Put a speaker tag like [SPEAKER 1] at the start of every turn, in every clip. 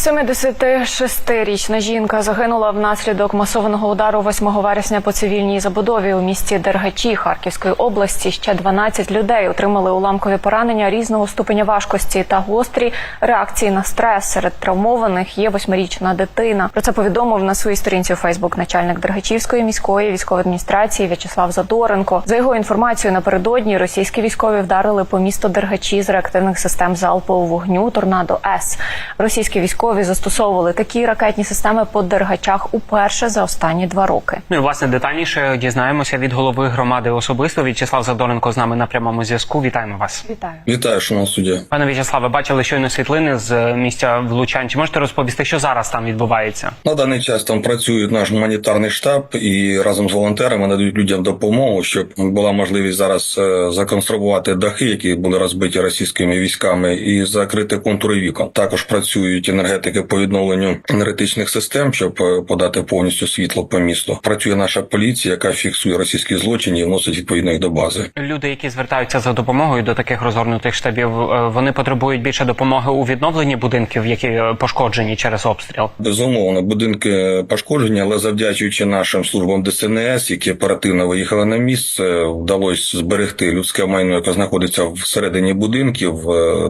[SPEAKER 1] 76-річна жінка загинула внаслідок масованого удару 8 вересня по цивільній забудові у місті Дергачі Харківської області. Ще 12 людей отримали уламкові поранення різного ступеня важкості та гострі реакції на стрес. Серед травмованих є восьмирічна дитина. Про це повідомив на своїй сторінці у Фейсбук начальник Дергачівської міської військової адміністрації В'ячеслав Задоренко. За його інформацією, напередодні російські військові вдарили по місту Дергачі з реактивних систем залпового вогню Торнадо С. Російські військові застосовували такі ракетні системи по Дергачах уперше за останні два роки.
[SPEAKER 2] Ну і власне детальніше дізнаємося від голови громади особисто. В'ячеслав Задоренко з нами на прямому зв'язку. Вітаємо вас,
[SPEAKER 1] Вітаю.
[SPEAKER 3] Вітаю, шановна суддя.
[SPEAKER 2] пане В'ячеславе. Бачили щойно світлини з місця влучань. Чи можете розповісти, що зараз там відбувається?
[SPEAKER 3] На даний час там працює наш гуманітарний штаб і разом з волонтерами надають людям допомогу, щоб була можливість зараз е, законсервувати дахи, які були розбиті російськими військами, і закрити контури вікон. Також працюють енергетики по відновленню енергетичних систем, щоб е, подати повністю світло по місту. Працює наша поліція, яка фіксує російські злочини і вносить відповідно їх до бази.
[SPEAKER 2] Люди, які звертаються за допомогою до таких розгорнутих штабів, е, вони потребують більше допомоги у відновленні будинків, які е, пошкоджені через обстріл.
[SPEAKER 3] Безумовно, будинки пошкоджені, але завдячуючи нашим службам ДСНС, які оперативно виїхали на місце, вдалося зберегти людське майно, яке знаходиться всередині будинків.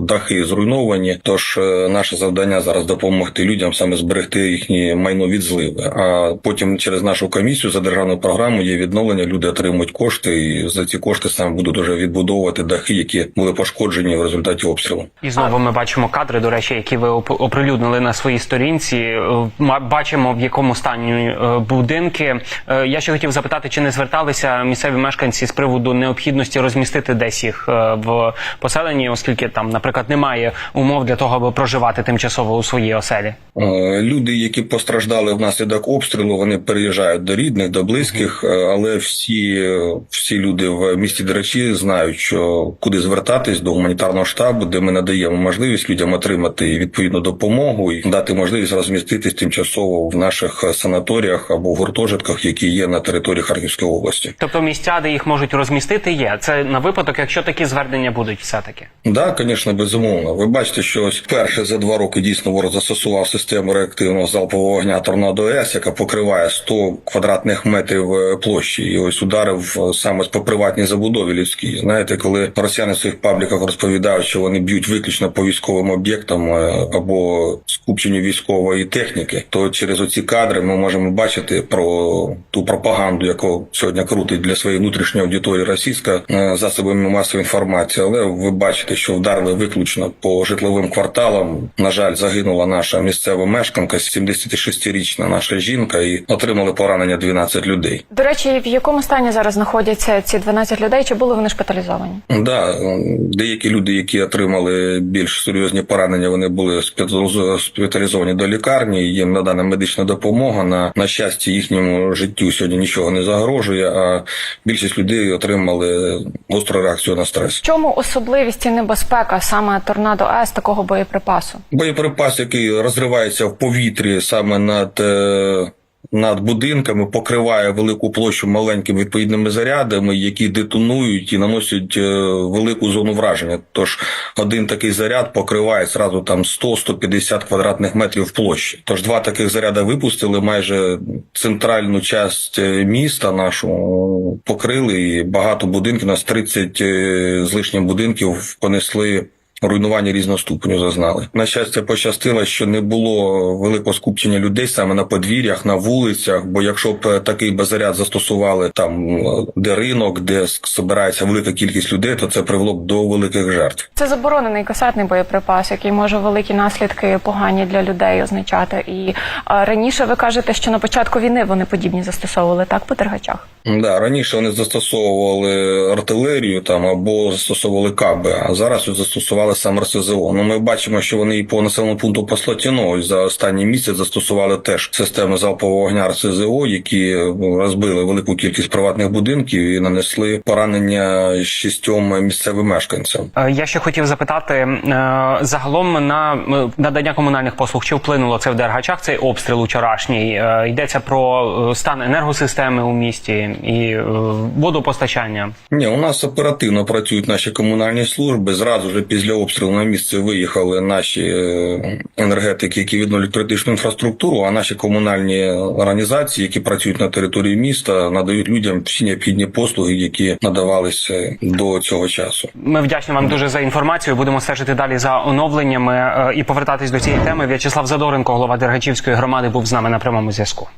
[SPEAKER 3] Дахи зруйновані. Тож наше завдання зараз допомогти людям саме зберегти їхні майно від зливи. А потім через нашу комісію за державну програму є відновлення. Люди отримують кошти, і за ці кошти саме будуть уже відбудовувати дахи, які були пошкоджені в результаті обстрілу.
[SPEAKER 2] І знову ми бачимо кадри, до речі, які ви оприлюднили на своїй сторінці. Е, Бачимо, в якому стані е, будинки. Е, Я ще хотів запитати, чи не зверталися місцеві мешканці з приводу необхідності розмістити десь їх в поселенні, оскільки там, наприклад, немає умов для того, аби проживати тимчасово у своїй оселі.
[SPEAKER 3] Е, Люди, які постраждали внаслідок обстрілу, вони переїжджають до рідних, до близьких, е, але всі, всі люди в місті Деречі знають, що куди звертатись до гуманітарного штабу, де ми надаємо можливість людям отримати відповідну допомогу і дати можливість розміститись тимчасово в наших санаторіях або гуртожитках, які є на території Харківської області.
[SPEAKER 2] Тобто місця, де їх можуть розмістити, є. Це на випадок, якщо такі звернення будуть все таки.
[SPEAKER 3] Да, звісно, безумовно. Ви бачите, що ось вперше за два роки дійсно ворог застосував систему реактивного залпового вогня Торнадо С, яка покриває 100 квадратних метрів е, площі, і ось ударив е, саме по приватній забудові людській. Знаєте, коли росіяни в своїх пабліках розповідають, що вони б'ють виключно по військовим об'єктам е, або скупченню військової техніки, то через оці кадри ми можемо бачити про ту пропаганду, яку сьогодні крутить для своєї внутрішньої аудиторії російська засобами масової інформації. Але ви бачите, що вдарили виключно по житловим кварталам. На жаль, загинула наша місцева мешканка, 76-річна наша жінка, і отримали поранення 12 людей.
[SPEAKER 1] До речі, в якому стані зараз знаходяться ці 12 людей? Чи були вони шпиталізовані?
[SPEAKER 3] Да, деякі люди, які отримали більш серйозні поранення, вони були спеціалізовані до лікарні. Їм надана медична допомога. На, на щастя, їхньому життю сьогодні нічого не загрожує. А більшість людей отримали гостру реакцію на стрес.
[SPEAKER 1] В чому особливість і небезпека саме торнадо С такого боєприпасу?
[SPEAKER 3] Боєприпас, який розривається в повітрі саме над. е, Над будинками покриває велику площу маленькими відповідними зарядами, які детонують і наносять е, велику зону враження. Тож один такий заряд покриває зразу там 100-150 квадратних метрів площі. Тож два таких заряди випустили майже центральну часть е, міста нашу покрили, і багато будинків, у нас 30 е, з лишнім будинків понесли руйнування різного ступеню зазнали. На щастя, пощастило, що не було великого скупчення людей саме на подвір'ях, на вулицях. Бо якщо б е, такий би заряд застосували там, е, де ринок, де збирається велика кількість людей, то це привело б до великих жертв.
[SPEAKER 1] Це заборонений касетний боєприпас, який може великі наслідки погані для людей означати. І а, раніше ви кажете, що на початку війни вони подібні застосовували так по тергачах.
[SPEAKER 3] Да, раніше вони застосовували артилерію там або застосовували каби, а зараз от застосували саме РСЗО. Ну ми бачимо, що вони і по населеному пункту по Слатіно ось за останній місяць застосували теж системи залпового вогня РСЗО, які ну, розбили велику кількість приватних будинків і нанесли поранення шістьом місцевим мешканцям.
[SPEAKER 2] Е, Я ще хотів запитати е, загалом на е, надання комунальних послуг, чи вплинуло це в Дергачах цей обстріл учорашній? Йдеться про стан енергосистеми у місті і водопостачання.
[SPEAKER 3] Ні, у нас оперативно працюють наші комунальні служби. Зразу ж після обстрілу на місце виїхали наші е, енергетики, які відновлюють критичну інфраструктуру, а наші комунальні організації, які працюють на території міста, надають людям всі необхідні послуги, які надавалися до цього часу.
[SPEAKER 2] Ми вдячні вам дуже за інформацію. Будемо стежити далі за оновленнями е, і повертатись до цієї теми. В'ячеслав Задоренко, голова Дергачівської громади, був з нами на прямому зв'язку.